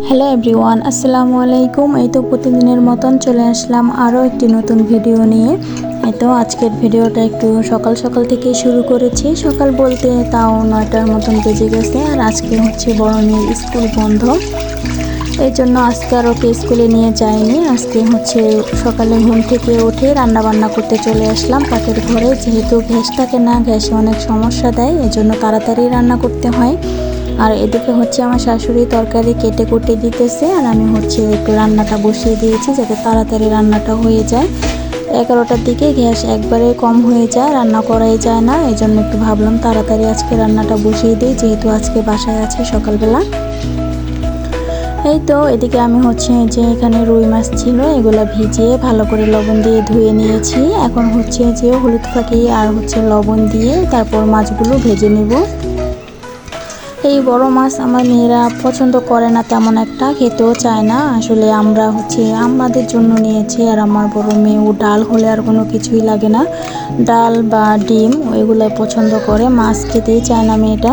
Hello everyone আসসালামু আলাইকুম এই তো প্রতিদিনের মতন চলে আসলাম আরও একটি নতুন ভিডিও নিয়ে। এই তো আজকের ভিডিওটা একটু সকাল সকাল থেকে শুরু করেছি। সকাল বলতে তাও নয়টার মতন বেজে গেছে। আর আজকে হচ্ছে বড় মেয়ের স্কুল বন্ধ। এই জন্য আজকে আর ওকে স্কুলে নিয়ে যাইনি। আজকে হচ্ছে সকালে ঘুম থেকে উঠে রান্না বান্না করতে চলে আসলাম পাটের ঘরে। যেহেতু গ্যাস থাকে না, গ্যাসে অনেক সমস্যা দেয়, এজন্য তাড়াতাড়ি রান্না করতে হয়। আর এদিকে হচ্ছে আমার শাশুড়ি তরকারি কেটে কুটে দিতেছে, আর আমি হচ্ছে একটু রান্নাটা বসিয়ে দিয়েছি যাতে তাড়াতাড়ি রান্নাটা হয়ে যায়। এগারোটার দিকে গ্যাস একবারে কম হয়ে যায়, রান্না করাই যায় না এই জন্য একটু ভাবলাম তাড়াতাড়ি আজকে রান্নাটা বসিয়ে দিই, যেহেতু আজকে বাসায় আছে সকালবেলা। এই তো, এদিকে আমি হচ্ছে যে এখানে রুই মাছ ছিল, এগুলো ভিজিয়ে ভালো করে লবণ দিয়ে ধুয়ে নিয়েছি। এখন হচ্ছে যে হলুদ ফাঁকি আর হচ্ছে লবণ দিয়ে তারপর মাছগুলো ভেজে নেব। এই বড় মাছ আমার মেয়েরা পছন্দ করে না তেমন একটা, খেতেও চায় না। আসলে আমরা হচ্ছে আমাদের জন্য নিয়েছি আর আমার বড় মেয়ে, ও ডাল হলে আর কোনো কিছুই লাগে না। ডাল বা ডিম ওইগুলো পছন্দ করে, মাছ খেতেই চায় না মেয়েটা।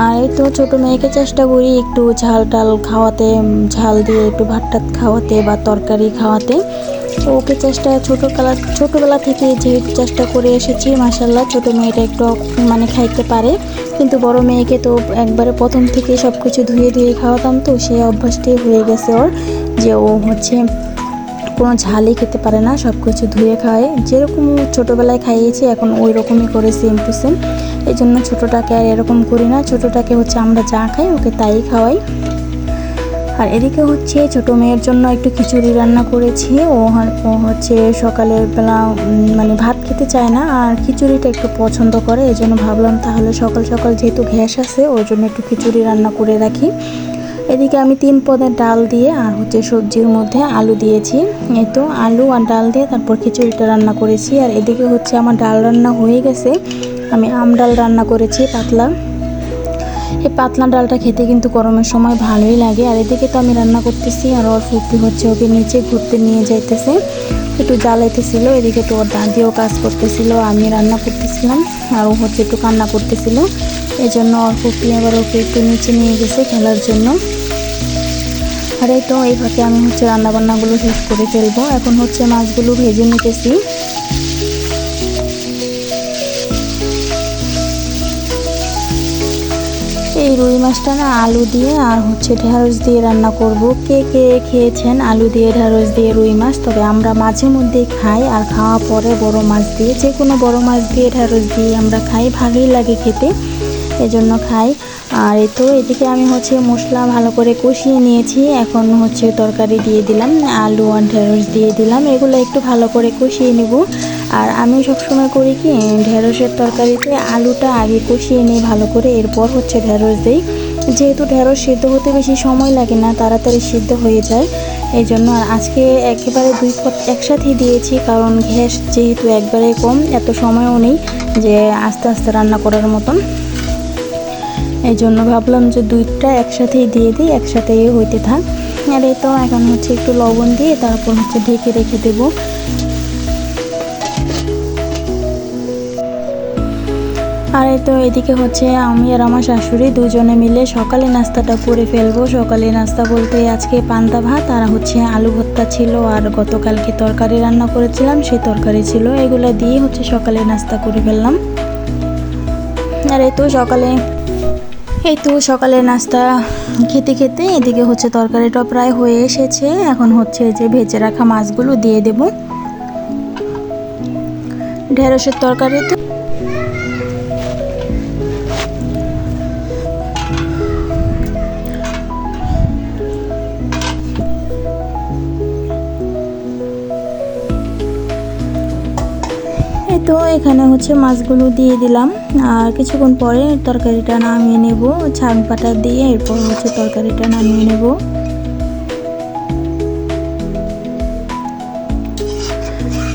আর এই তো ছোটো মেয়েকে চেষ্টা করি একটু ঝাল টাল খাওয়াতে ঝাল দিয়ে একটু ভাত টাত খাওয়াতে বা তরকারি খাওয়াতে। ওকে চেষ্টা ছোটোবেলা ছোটোবেলা থেকে যেহেতু চেষ্টা করে এসেছি মাসাল্লাহ ছোটো মেয়েটা একটু মানে খাইতে পারে। কিন্তু বড় মেয়েকে তো একবারে প্রথম থেকে সব কিছু ধুয়ে ধুয়ে খাওয়াতাম তো সেই অভ্যাসটাই হয়ে গেছে ওর যে ও হচ্ছে কোনো ঝালই খেতে পারে না সব কিছু ধুয়ে খায় যেরকম ছোটোবেলায় খাইয়েছি, এখন ওই রকমই করে সেম টু সেম এই জন্য ছোটোটাকে আর এরকম করি না, ছোটোটাকে হচ্ছে আমরা যা খাই, ওকে তাই খাওয়াই। আর এদিকে হচ্ছে ছোট মেয়ের জন্য একটু খিচুড়ি রান্না করেছি। ও ও হচ্ছে সকালের বেলা মানে ভাত খেতে চায় না আর খিচুড়িটা একটু পছন্দ করে। এই জন্য ভাবলাম তাহলে সকাল সকাল যেহেতু গ্যাস আছে, ওর জন্য একটু খিচুড়ি রান্না করে রাখি। এদিকে আমি তিন পদের ডাল দিয়ে আর হচ্ছে সবজির মধ্যে আলু দিয়েছি। এই তো আলু আর ডাল দিয়ে তারপর খিচুড়িটা রান্না করেছি। আর এদিকে হচ্ছে আমার ডাল রান্না হয়ে গেছে। আমি আম ডাল রান্না করেছি পাতলা। এই পাতলা ডালটা খেতে কিন্তু গরমের সময় ভালোই লাগে। আর এদিকে তো আমি রান্না করতেছি আর ওর ফুপি হচ্ছে ওকে নিচে ঘুরতে নিয়ে যাইতেছে। একটু জ্বালাইতেছিল, এদিকে তো ওর দাদিও কাজ করতেছিল, আমি রান্না করতেছিলাম আর ও হচ্ছে একটু কান্না করতেছিল। এই জন্য ওর ফুপি আবার ওকে একটু নিচে নিয়ে গেছে খেলার জন্য। আর এই তো এইভাবে আমি হচ্ছে রান্নাবান্নাগুলো শেষ করে ফেলব। এখন হচ্ছে মাছগুলো ভেজে নিতেছি। এই রুই মাছটা না আলু দিয়ে আর হচ্ছে ঢেঁড়স দিয়ে রান্না করব। কে কে খেয়েছেন আলু দিয়ে, ঢেঁড়স দিয়ে রুই মাছ? তবে আমরা মাঝে মধ্যে খাই আর খাওয়া পরে বড় মাছ দিয়ে যে কোনো বড় মাছ দিয়ে, ঢেঁড়স দিয়ে আমরা খাই, ভালোই লাগে খেতে। এজন্য খাই। আর এই তো এদিকে আমি হচ্ছে মশলা ভালো করে কষিয়ে নিয়েছি। এখন হচ্ছে তরকারি দিয়ে দিলাম, আলু আর ঢেঁড়স দিয়ে দিলাম। এগুলো একটু ভালো করে কষিয়ে নেব। আর আমি সবসময় করি কি, ঢেঁড়সের তরকারিতে আলুটা আগে কষিয়ে নিই ভালো করে, এরপর হচ্ছে ঢেঁড়স দিই। যেহেতু ঢেঁড়স সিদ্ধ হতে বেশি সময় লাগে না, তাড়াতাড়ি সিদ্ধ হয়ে যায়, এই জন্য আর আজকে একেবারে দুই পথ একসাথেই দিয়েছি, কারণ গ্যাস যেহেতু একবারে কম, এত সময়ও নেই যে আস্তে আস্তে রান্না করার মতন। এই জন্য ভাবলাম যে দুইটা একসাথেই দিয়ে দিই, একসাথেই হইতে থাক। আর এই তো, এখন হচ্ছে একটু লবণ দিয়ে তারপর হচ্ছে ঢেকে রেখে দেবো। আর এই তো এদিকে হচ্ছে আমি আর আমার শাশুড়ি দুজনে মিলে সকালে নাস্তাটা করে ফেলব। সকালে নাস্তা বলতে আজকে পান্তা ভাত আর হচ্ছে আলু ভর্তা ছিল আর গতকালকে তরকারি রান্না করেছিলাম সেই তরকারি ছিল। এগুলো দিয়ে হচ্ছে সকালে নাস্তা করে ফেললাম। আর এই তো সকালে, এই তো সকালে নাস্তা খেতে খেতে এদিকে হচ্ছে তরকারিটা প্রায় হয়ে এসেছে। এখন হচ্ছে যে ভেজে রাখা মাছগুলো দিয়ে দেব। ঢেঁড়সের তরকারিতে তো এখানে হচ্ছে মাছগুলো দিয়ে দিলাম। আর কিছুক্ষণ পরে তরকারিটা নামিয়ে নেব। ছাং পাটা দিয়ে এরপর হচ্ছে তরকারিটা নামিয়ে নেব।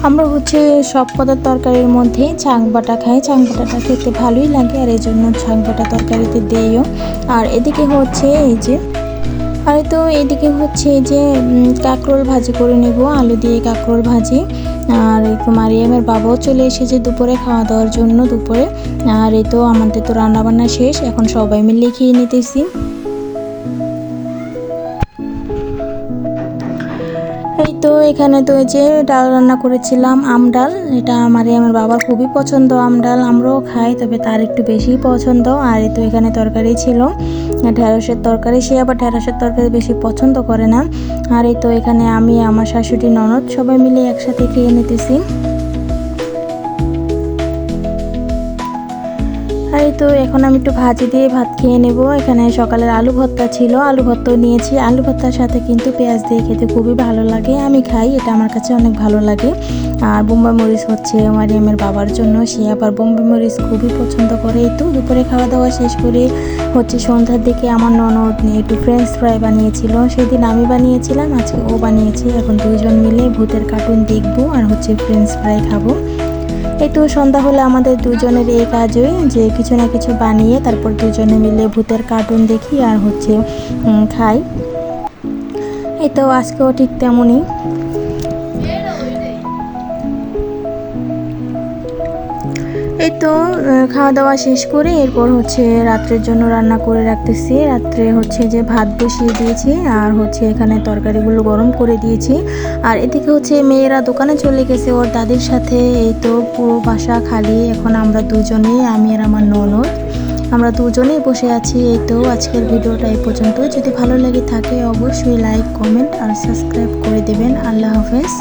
আমরা হচ্ছে সব পদের তরকারির মধ্যে ছাং বাটা খাই। ছাং বাটাটা খেতে ভালোই লাগে আর এই জন্য ছাং বাটা তরকারিতে দিইও। আর এদিকে হচ্ছে এই যে আর তো এদিকে হচ্ছে যে কাঁকরোল ভাজি করে নেব, আলু দিয়ে কাঁকরোল ভাজি। আর এই তো মারিয়ামের বাবাও চলে এসেছে দুপুরে খাওয়া দাওয়ার জন্য দুপুরে। আর এই তো আমাদের তো রান্নাবান্না শেষ, এখন সবাই মিলে খেয়ে নিতেছি। তো এখানে তো যে ডাল রান্না করেছিলাম, আম ডাল। এটা আমার আমার বাবার খুবই পছন্দ আম ডাল, আমরাও খাই, তবে তার একটু বেশি পছন্দ। আর তো এখানে তরকারি ছিল, ঢেঁড়সের তরকারি। সে আবার ঢেঁড়সের তরকারি বেশি পছন্দ করে না। আর এই তো এখানে আমি, আমার শাশুড়ি, ননদ সবাই মিলে একসাথে খেয়ে নিতেছি। এই তো এখন আমি একটু ভাজি দিয়ে ভাত খেয়ে নেব। এখানে সকালের আলু ভর্তা ছিল। আলু ভর্তাও নিয়েছি। আলু ভর্তার সাথে কিন্তু পেঁয়াজ দিয়ে খেতে খুবই ভালো লাগে। আমি খাই, এটা আমার কাছে অনেক ভালো লাগে। আর বোম্বাই মরিচ হচ্ছে মারিয়ামের বাবার জন্য। সে আবার বোম্বাই মরিচ খুবই পছন্দ করে। এই তো দুপুরে খাওয়া দাওয়া শেষ করে হচ্ছে সন্ধ্যার দিকে আমার ননদ নিয়ে একটু ফ্রেঞ্চ ফ্রাই বানিয়েছিল। সেদিন আমি বানিয়েছিলাম, আজকে ও বানিয়েছে। এখন দুজন মিলে ভূতের কার্টুন দেখব আর হচ্ছে ফ্রেঞ্চ ফ্রাই খাব। এই তো সন্ধ্যা হলে আমাদের দুজনের এই কাজই, যে কিছু না কিছু বানিয়ে তারপর দুজনে মিলে ভূতের কার্টুন দেখি আর হচ্ছে খাই। এই তো আজকেও ঠিক তেমনই। এই তো খাওয়া দাওয়া শেষ করে এরপর হচ্ছে রাত্রের জন্য রান্না করে রাখতেছি। রাত্রে হচ্ছে যে ভাত বসিয়ে দিয়েছি আর হচ্ছে এখানে তরকারিগুলো গরম করে দিয়েছি। আর এদিকে হচ্ছে মেয়েরা দোকানে চলে গেছে, ওর দাদির সাথে। এই তো পুরো বাসা খালি, এখন আমরা দুজনেই আমি আর আমার ননদ। আমরা দুজনেই বসে আছি। এই তো আজকের ভিডিওটা এই পর্যন্ত যদি ভালো লাগে থাকে অবশ্যই লাইক কমেন্ট আর সাবস্ক্রাইব করে দেবেন। আল্লাহ হাফেজ।